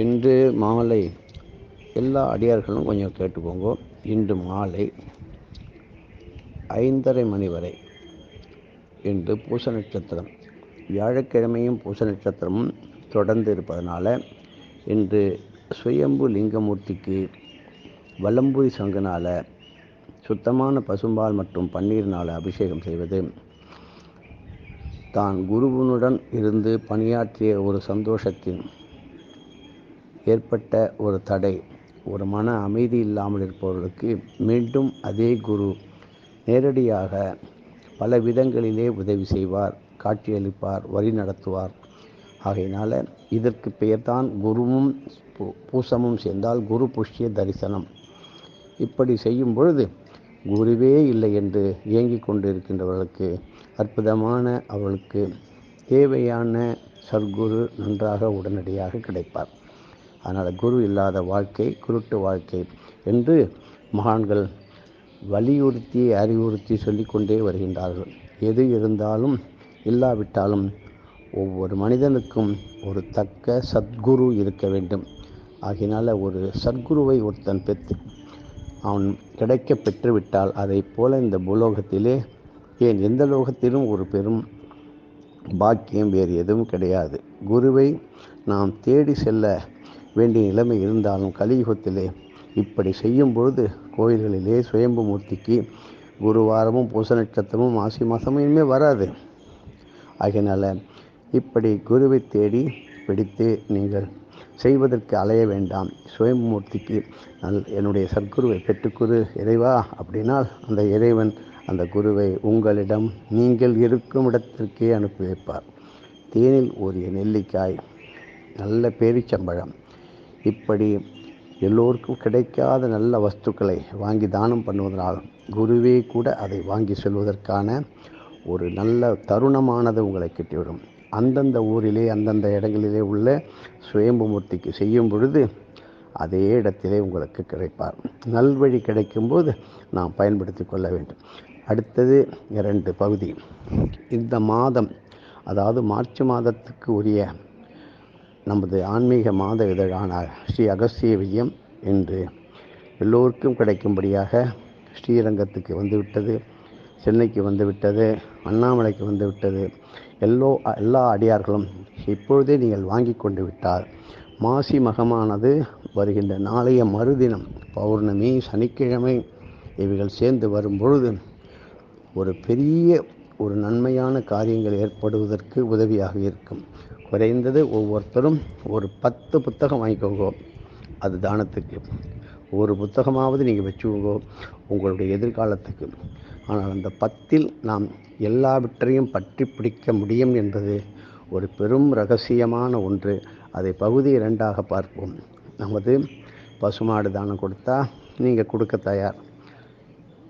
இன்று மாலை எல்லா அடியார்களும் கொஞ்சம் கேட்டுக்கோங்க. இன்று மாலை ஐந்தரை மணி வரை இன்று பூச நட்சத்திரம். வியாழக்கிழமையும் பூச நட்சத்திரமும் தொடர்ந்து இருப்பதனால இன்று சுயம்பு லிங்கமூர்த்திக்கு வலம்புரி சங்கனால் சுத்தமான பசும்பால் மற்றும் பன்னீர்னால் அபிஷேகம் செய்வது. தான் குருவனுடன் இருந்து பணியாற்றிய ஒரு சந்தோஷத்தின் ஏற்பட்ட ஒரு தடை. ஒரு மன அமைதி இல்லாமல் இருப்பவர்களுக்கு மீண்டும் அதே குரு நேரடியாக பல விதங்களிலே உதவி செய்வார் காட்சியளிப்பார் வழி நடத்துவார். ஆகையினால் இதற்கு பெயர்தான் குருவும் பூ- பூசமும் சேர்ந்தால் குரு புஷ்ய தரிசனம். இப்படி செய்யும் பொழுது குருவே இல்லை என்று ஏங்கிக் கொண்டு இருக்கின்றவர்களுக்கு அற்புதமான அவர்களுக்கு தேவையான சர்க்குரு நன்றாக உடனடியாக கிடைப்பார். அதனால் குரு இல்லாத வாழ்க்கை குருட்டு வாழ்க்கை என்று மகான்கள் வலியுறுத்தி அறிவுறுத்தி சொல்லிக்கொண்டே வருகின்றார்கள். எது இருந்தாலும் இல்லாவிட்டாலும் ஒவ்வொரு மனிதனுக்கும் ஒரு தக்க சத்குரு இருக்க வேண்டும். ஆகினால ஒரு சத்குருவை ஒருத்தன் பெற்று அவன் கிடைக்க பெற்றுவிட்டால் அதைப் போல இந்த பூலோகத்திலே ஏன் எந்த லோகத்திலும் ஒரு பெரும் பாக்கியம் வேறு எதுவும் கிடையாது. குருவை நாம் தேடி செல்ல வேண்டிய நிலைமை இருந்தாலும் கலியுகத்திலே இப்படி செய்யும் பொழுது கோயில்களிலே சுயம்பு மூர்த்திக்கு குருவாரமும் பூச நட்சத்திரமும் மாசி மாதமும் இனிமேல் வராது. ஆகையினால் இப்படி குருவை தேடி பிடித்து நீங்கள் செய்வதற்கு அலைய வேண்டாம். சுயம்புமூர்த்திக்கு நல் என்னுடைய சத்குருவை பெற்றுக்குரு இறைவா அப்படின்னால் அந்த இறைவன் அந்த குருவை உங்களிடம் நீங்கள் இருக்கும் இடத்திற்கே அனுப்பி வைப்பார். தேனில் ஒரு நெல்லிக்காய் நல்ல பேரிச்சம்பழம் இப்படி எல்லோருக்கும் கிடைக்காத நல்ல வஸ்துக்களை வாங்கி தானம் பண்ணுவதனால் குருவே கூட அதை வாங்கி செல்வதற்கான ஒரு நல்ல தருணமானது உங்களை கிட்டிவிடும். அந்தந்த ஊரிலே அந்தந்த இடங்களிலே உள்ள சுயம்புமூர்த்திக்கு செய்யும் பொழுது அதே இடத்திலே உங்களுக்கு கிடைப்பார். நல்வழி கிடைக்கும்போது நாம் பயன்படுத்தி கொள்ள வேண்டும். அடுத்தது இரண்டு பகுதி. இந்த மாதம் அதாவது மார்ச் மாதத்துக்கு உரிய நமது ஆன்மீக மாத இதழான ஸ்ரீ அகஸ்திய விஜயம் என்று எல்லோருக்கும் கிடைக்கும்படியாக ஸ்ரீரங்கத்துக்கு வந்துவிட்டது சென்னைக்கு வந்துவிட்டது அண்ணாமலைக்கு வந்துவிட்டது. எல்லோ எல்லா அடியார்களும் இப்பொழுதே நீங்கள் வாங்கி கொண்டு விட்டால் மாசி மகமானது வருகின்ற நாளைய மறுதினம் பௌர்ணமி சனிக்கிழமை இவைகள் சேர்ந்து வரும் பொழுது ஒரு பெரிய ஒரு நன்மையான காரியங்கள் ஏற்படுவதற்கு உதவியாக இருக்கும். குறைந்தது ஒவ்வொருத்தரும் ஒரு பத்து புத்தகம் வாங்கிக்கோங்க. அது தானத்துக்கு. ஒரு புத்தகமாவது நீங்கள் வச்சுக்கோங்க உங்களுடைய எதிர்காலத்துக்கு. ஆனால் அந்த பத்தில் நாம் எல்லாவற்றையும் பற்றி பிடிக்க முடியும் என்பது ஒரு பெரும் ரகசியமான ஒன்று. அதை பகுதி இரண்டாக பார்ப்போம். நமது பசுமாடு தானம் கொடுத்தா நீங்கள் கொடுக்க தயார்.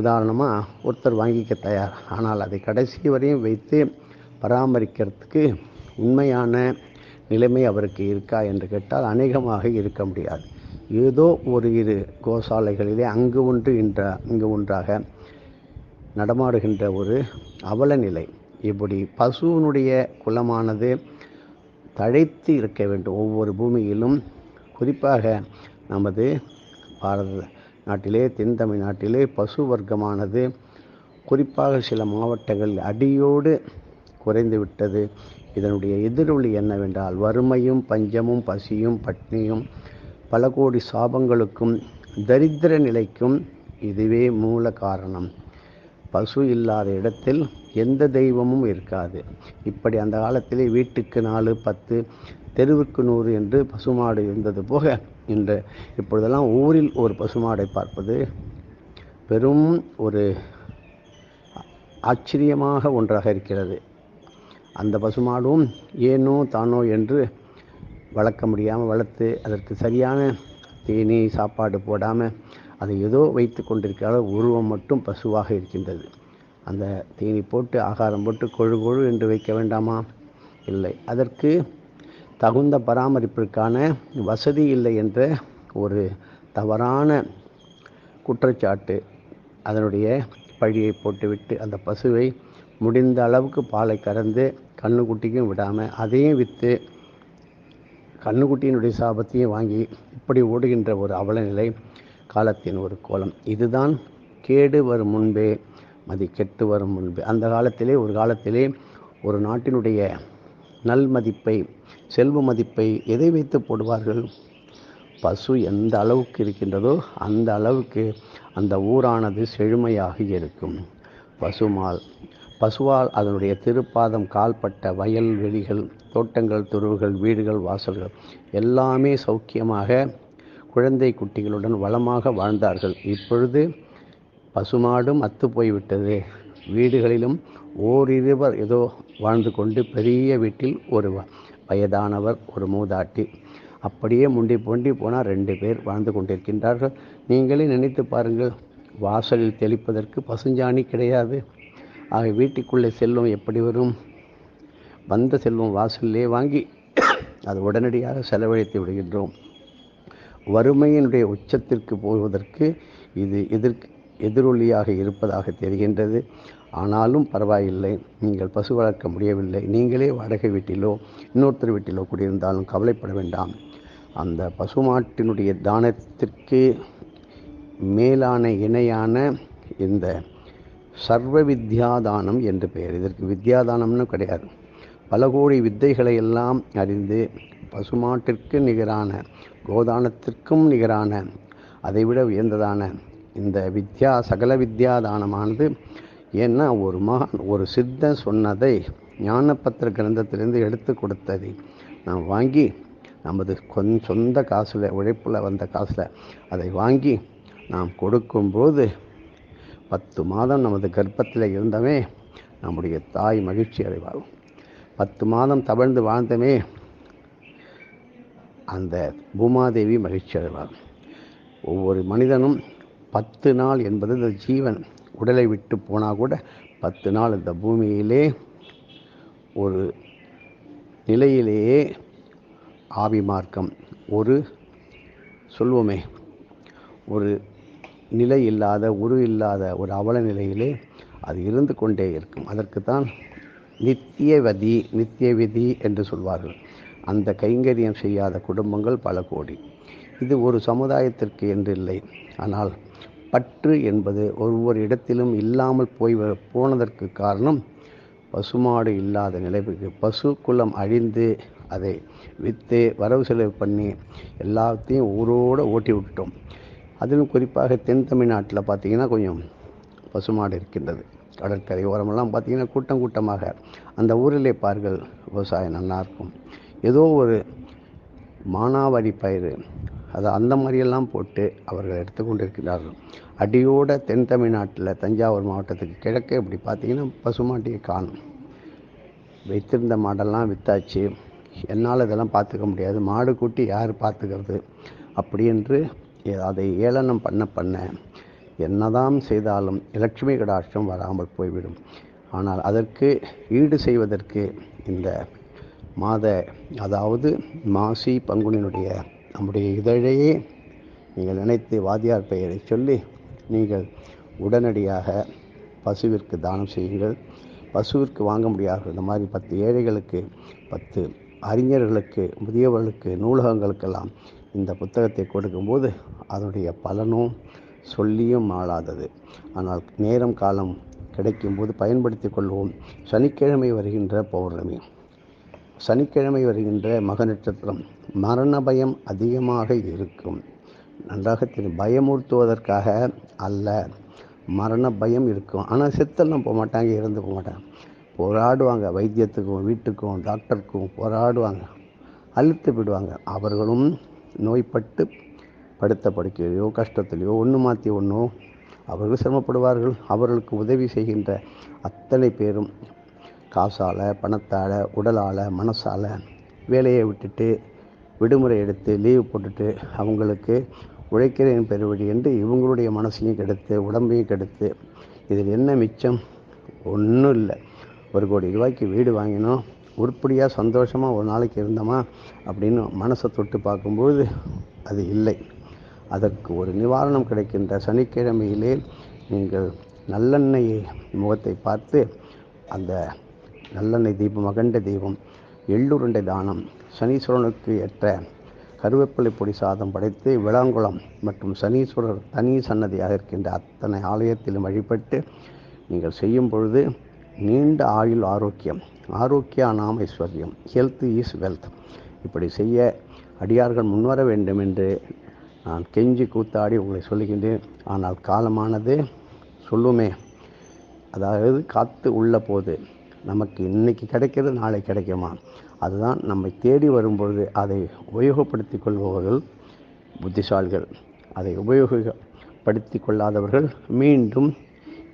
உதாரணமாக ஒருத்தர் வாங்கிக்க தயார். ஆனால் அதை கடைசி வரையும் வைத்து பராமரிக்கிறதுக்கு உண்மையான நிலைமை அவருக்கு இருக்கா என்று கேட்டால் அநேகமாக இருக்க முடியாது. ஏதோ ஒரு இரு கோசாலைகளிலே அங்கு ஒன்று இன்ற இங்கு ஒன்றாக நடமாடுகின்ற ஒரு அவல நிலை. இப்படி பசுவினுடைய குலமானது தழைத்து இருக்க வேண்டும். ஒவ்வொரு பூமியிலும் குறிப்பாக நமது பாரத நாட்டிலே தென் தமிழ்நாட்டிலே பசு வர்க்கமானது குறிப்பாக சில மாவட்டங்களில் அடியோடு குறைந்துவிட்டது இதனுடைய எதிரொலி என்னவென்றால் வறுமையும் பஞ்சமும் பசியும் பட்னியும் பல கோடி சாபங்களுக்கும் தரித்திர நிலைக்கும் இதுவே மூல காரணம். பசு இல்லாத இடத்தில் எந்த தெய்வமும் இருக்காது. இப்படி அந்த காலத்திலே வீட்டுக்கு நாலு பத்து தெருவுக்கு நூறு என்று பசுமாடு இருந்தது போக இன்று இப்பொழுதெல்லாம் ஊரில் ஒரு பசுமாடை பார்ப்பது பெரும் ஒரு ஆச்சரியமாக ஒன்றாக இருக்கிறது. அந்த பசுமாடும் ஏனோ தானோ என்று வளர்க்க முடியாமல் வளர்த்து அதற்கு சரியான தீனி சாப்பாடு போடாமல் அதை ஏதோ வைத்து கொண்டிருக்கிற உருவம் மட்டும் பசுவாக இருக்கின்றது. அந்த தேனி போட்டு ஆகாரம் போட்டு கொழு கொழு என்று வைக்க வேண்டாமா? இல்லை. அதற்கு தகுந்த பராமரிப்பிற்கான வசதி இல்லை என்ற ஒரு தவறான குற்றச்சாட்டு அதனுடைய பழியை போட்டுவிட்டு அந்த பசுவை முடிந்த அளவுக்கு பாலை கறந்து கண்ணுக்குட்டிக்கும் விடாமல் அதையும் விற்று கண்ணுக்குட்டியினுடைய சாபத்தையும் வாங்கி இப்படி ஓடுகின்ற ஒரு அவலநிலை காலத்தின் ஒரு கோலம். இதுதான் கேடு வரும் முன்பே மதி கெட்டு வரும் முன்பே. அந்த காலத்திலே ஒரு காலத்திலே ஒரு நாட்டினுடைய நல் மதிப்பை செல்வ மதிப்பை எதை வைத்து போடுவார்கள்? பசு எந்த அளவுக்கு இருக்கின்றதோ அந்த அளவுக்கு அந்த ஊரானது செழுமையாக இருக்கும். பசுமால் பசுவால் அதனுடைய திருப்பாதம் கால்பட்ட வயல் வெளிகள் தோட்டங்கள் துருவுகள் வீடுகள் வாசல்கள் எல்லாமே சௌக்கியமாக குழந்தை குட்டிகளுடன் வளமாக வாழ்ந்தார்கள். இப்பொழுது பசுமாடும் அத்து போய்விட்டது. வீடுகளிலும் ஓரிருவர் ஏதோ வாழ்ந்து கொண்டு பெரிய வீட்டில் ஒரு வ- வயதானவர் ஒரு மூதாட்டி. அப்படியே முண்டி பொண்டி போனால் ரெண்டு பேர் வாழ்ந்து கொண்டிருக்கின்றார்கள். நீங்களே நினைத்து பாருங்கள் வாசலில் தெளிப்பதற்கு பசுஞ்சாணி கிடையாது. ஆக வீட்டுக்குள்ளே செல்வம் எப்படி வரும்? வந்த செல்வம் வாசலிலே வாங்கி அது உடனடியாக செலவழித்து விடுகின்றோம். வறுமையினுடைய உச்சத்திற்கு போவதற்கு இது எதிர்க்கு எதிரொலியாக இருப்பதாக தெரிகின்றது. ஆனாலும் பரவாயில்லை. நீங்கள் பசு வளர்க்க முடியவில்லை. நீங்களே வாடகை வீட்டிலோ இன்னொருத்தர் வீட்டிலோ குடியிருந்தாலும் கவலைப்பட வேண்டாம். அந்த பசுமாட்டினுடைய தானத்திற்கு மேலான இணையான இந்த சர்வ வித்யாதானம் என்று பெயர். இதற்கு வித்யாதானம்னு கிடையாது. பல கோடி வித்தைகளை எல்லாம் அறிந்து பசுமாட்டிற்கு நிகரான கோதானத்திற்கும் நிகரான அதைவிட உயர்ந்ததான இந்த வித்யா சகல வித்யாதானமானது ஏன்னா ஒரு மகான் ஒரு சித்தன் சொன்னதை ஞானப்பத்திர கிரந்தத்திலிருந்து எடுத்து கொடுத்ததை நாம் வாங்கி நமது கொன் சொந்த காசில் உழைப்பில் வந்த காசில் அதை வாங்கி நாம் கொடுக்கும்போது பத்து மாதம் நமது கர்ப்பத்தில் இருந்தமே நம்முடைய தாய் மகிழ்ச்சி அடைவாள். பத்து மாதம் தவழ்ந்து வாழ்ந்தமே அந்த பூமாதேவி மகிழ்ச்சி அடைவாள். ஒவ்வொரு மனிதனும் பத்து நாள் என்பது இந்த ஜீவன். உடலை விட்டு போனால் கூட பத்து நாள் இந்த பூமியிலே ஒரு நிலையிலேயே ஆவி மார்க்கம் ஒரு சொல்வோமே ஒரு நிலை இல்லாத உரு இல்லாத ஒரு அவல நிலையிலே அது இருந்து கொண்டே இருக்கும். அதற்குத்தான் நித்தியவதி நித்திய விதி என்று சொல்வார்கள். அந்த கைங்கரியம் செய்யாத குடும்பங்கள் பல கோடி. இது ஒரு சமுதாயத்திற்கு என்று இல்லை. ஆனால் பற்று என்பது ஒவ்வொரு இடத்திலும் இல்லாமல் போய் வ- போனதற்கு காரணம் பசுமாடு இல்லாத நிலைமைக்கு. பசு குலம் அழிந்து அதை விற்று வரவு செலவு பண்ணி எல்லாத்தையும் ஊரோடு ஓட்டி விட்டோம் அதிலும் குறிப்பாக தென் தமிழ்நாட்டில் பார்த்தீங்கன்னா கொஞ்சம் பசுமாடு இருக்கின்றது. கடற்கரை ஓரமெல்லாம் பார்த்தீங்கன்னா கூட்டம் கூட்டமாக அந்த ஊரிலே பார்கள் விவசாயம் நல்லாயிருக்கும் ஏதோ ஒரு மானாவாரி பயிர் அது அந்த மாதிரியெல்லாம் போட்டு அவர்கள் எடுத்துக்கொண்டிருக்கிறார்கள் அடியோட தென் தமிழ்நாட்டில் தஞ்சாவூர் மாவட்டத்துக்கு கிழக்கே இப்படி பார்த்தீங்கன்னா பசுமாட்டியை காணும். வைத்திருந்த மாடெல்லாம் விற்றாச்சு என்னால் இதெல்லாம் பார்த்துக்க முடியாது. மாடு கூட்டி யார் பார்த்துக்கிறது? அப்படி என்று அதை ஏளனம் பண்ண பண்ண என்னதான் செய்தாலும் லட்சுமி கடாட்சம் வராமல் போய்விடும். ஆனால் அதற்கு ஈடு செய்வதற்கு இந்த மாத அதாவது மாசி பங்குனியினுடைய நம்முடைய இதழையே நீங்கள் நினைத்து வாத்தியார் பெயரை சொல்லி நீங்கள் உடனடியாக பசுவிற்கு தானம் செய்யுங்கள். பசுவிற்கு வாங்க முடியாத இந்த மாதிரி பத்து ஏழைகளுக்கு பத்து அறிஞர்களுக்கு முதியவர்களுக்கு நூலகங்களுக்கெல்லாம் இந்த புத்தகத்தை கொடுக்கும்போது அதனுடைய பலனும் சொல்லியும் ஆளாதது. ஆனால் நேரம் காலம் கிடைக்கும்போது பயன்படுத்தி கொள்வோம். சனிக்கிழமை வருகின்ற பௌர்ணமி. சனிக்கிழமை வருகின்ற மக நட்சத்திரம் மரண பயம் அதிகமாக இருக்கும். நன்றாக தெரியும். பயமுறுத்துவதற்காக அல்ல மரண பயம் இருக்கும். ஆனால் செத்தெல்லாம் போக மாட்டாங்க இறந்து போக மாட்டாங்க. போராடுவாங்க. வைத்தியத்துக்கும் வீட்டுக்கும் டாக்டருக்கும் போராடுவாங்க. அழுத்து விடுவாங்க. அவர்களும் நோய்பட்டு படுத்த படுக்கையிலையோ கஷ்டத்திலையோ ஒன்று மாற்றி ஒன்றோ அவர்கள் சிரமப்படுவார்கள். அவர்களுக்கு உதவி செய்கின்ற அத்தனை பேரும் காசால் பணத்தால் உடலால் மனசால் வேலையை விட்டுட்டு விடுமுறை எடுத்து லீவு போட்டுட்டு அவங்களுக்கு உழைக்கிறேன் பெருவழி என்று இவங்களுடைய மனசையும் கெடுத்து உடம்பையும் கெடுத்து இதில் என்ன மிச்சம்? ஒன்றும் இல்லை. ஒரு கோடி ரூபாய்க்கு வீடு வாங்கினோம். உருப்படியாக சந்தோஷமாக ஒரு நாளைக்கு இருந்தோமா? அப்படின்னு மனசை தொட்டு பார்க்கும்போது அது இல்லை. அதற்கு ஒரு நிவாரணம் கிடைக்கின்ற சனிக்கிழமையிலே நீங்கள் நல்லெண்ணெய் முகத்தை பார்த்து அந்த நல்லெண்ணெய் தீபம் அகண்ட தீபம் எள்ளுருண்டை தானம் சனீஸ்வரனுக்கு ஏற்ற கருவேப்பிலை பொடி சாதம் படைத்து விளாங்குளம் மற்றும் சனீஸ்வரர் தனி சன்னதியாக இருக்கின்ற அத்தனை ஆலயத்திலும் வழிபட்டு நீங்கள் செய்யும் பொழுது நீண்ட ஆயுள் ஆரோக்கியம் ஆரோக்கிய நாம் ஐஸ்வர்யம் ஹெல்த் இஸ் வெல்த் இப்படி செய்ய அடியார்கள் முன்வர வேண்டும் என்று நான் கெஞ்சி கூத்தாடி உங்களை சொல்லுகின்றேன். ஆனால் காலமானது சொல்லுமே. அதாவது காத்து உள்ள போது நமக்கு இன்னைக்கு கிடைக்கிறது நாளை கிடைக்குமா? அதுதான் நம்மை தேடி வரும்பொழுது அதை உபயோகப்படுத்தி கொள்பவர்கள் புத்திசாலிகள். அதை உபயோகப்படுத்தி கொள்ளாதவர்கள் மீண்டும்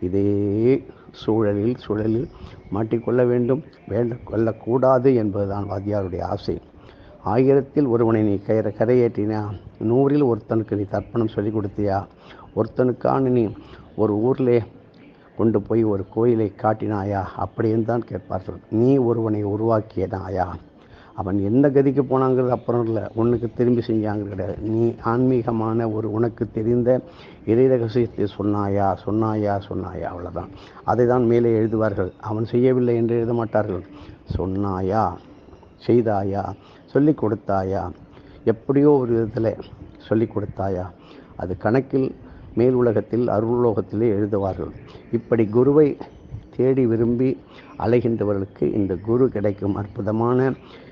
இதே சூழலில் சூழலில் மாட்டிக்கொள்ள வேண்டும். வேண்ட கொள்ளக்கூடாது என்பதுதான் வாத்தியாருடைய ஆசை. ஆயிரத்தில் ஒருவனை நீ கயிற கரையேற்றினா நூறில் ஒருத்தனுக்கு நீ தர்ப்பணம் சொல்லி கொடுத்தியா? ஒருத்தனுக்கான நீ ஒரு ஊரிலே கொண்டு போய் ஒரு கோயிலை காட்டினாயா? அப்படின்னு தான் கேட்பார்கள் நீ ஒருவனை உருவாக்கியதாயா? அவன் எந்த கதிக்கு போனாங்கிறது அப்புறம் இல்லை. உனக்கு திரும்பி செஞ்சாங்க கிடையாது. நீ ஆன்மீகமான ஒரு உனக்கு தெரிந்த இறை ரகசியத்தை சொன்னாயா? சொன்னாயா? சொன்னாயா? அவ்வளோதான் அதை தான் மேலே எழுதுவார்கள். அவன் செய்யவில்லை என்று எழுத மாட்டார்கள். சொன்னாயா? செய்தாயா? சொல்லி கொடுத்தாயா? எப்படியோ ஒரு விதத்தில் சொல்லி கொடுத்தாயா? அது கணக்கில் மேல் உலகத்தில் அருளுலோகத்திலே எழுதுவார்கள். இப்படி குருவை தேடி விரும்பி அலைகின்றவர்களுக்கு இந்த குரு கிடைக்கும் அற்புதமான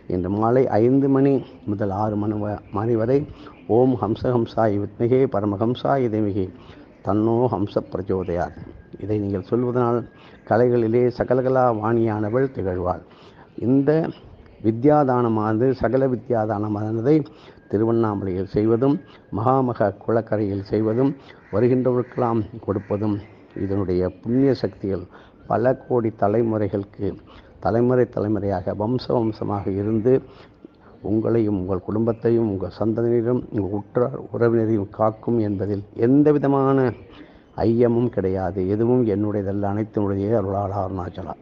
இன்று மாலை ஐந்து மணி முதல் ஆறு மணி வ- மணி வரை ஓம் ஹம்சஹம்சாய் வித்மிகே பரமஹம்சாய் தேமிகே தன்னோ ஹம்ச பிரச்சோதையார் இதை நீங்கள் சொல்வதனால் கலைகளிலே சகலகலா வாணியானவள் திகழ்வாள். இந்த வித்யாதானமானது சகல வித்யாதானமானதை திருவண்ணாமலையில் செய்வதும் மகாமக குளக்கரையில் செய்வதும் வருகின்றவர்களுக்கெல்லாம் கொடுப்பதும் இதனுடைய புண்ணிய சக்திகள் பல கோடி தலைமுறைகளுக்கு தலைமுறை தலைமுறையாக வம்ச வம்சமாக இருந்து உங்களையும் உங்கள் குடும்பத்தையும் உங்கள் சந்ததியினரும் உங்கள் உற்றார் உறவினரையும் காக்கும் என்பதில் எந்த விதமான ஐயமும் கிடையாது. எதுவும் என்னுடையதல்ல அனைத்தினுடைய அருளாளர் அருணாச்சலா.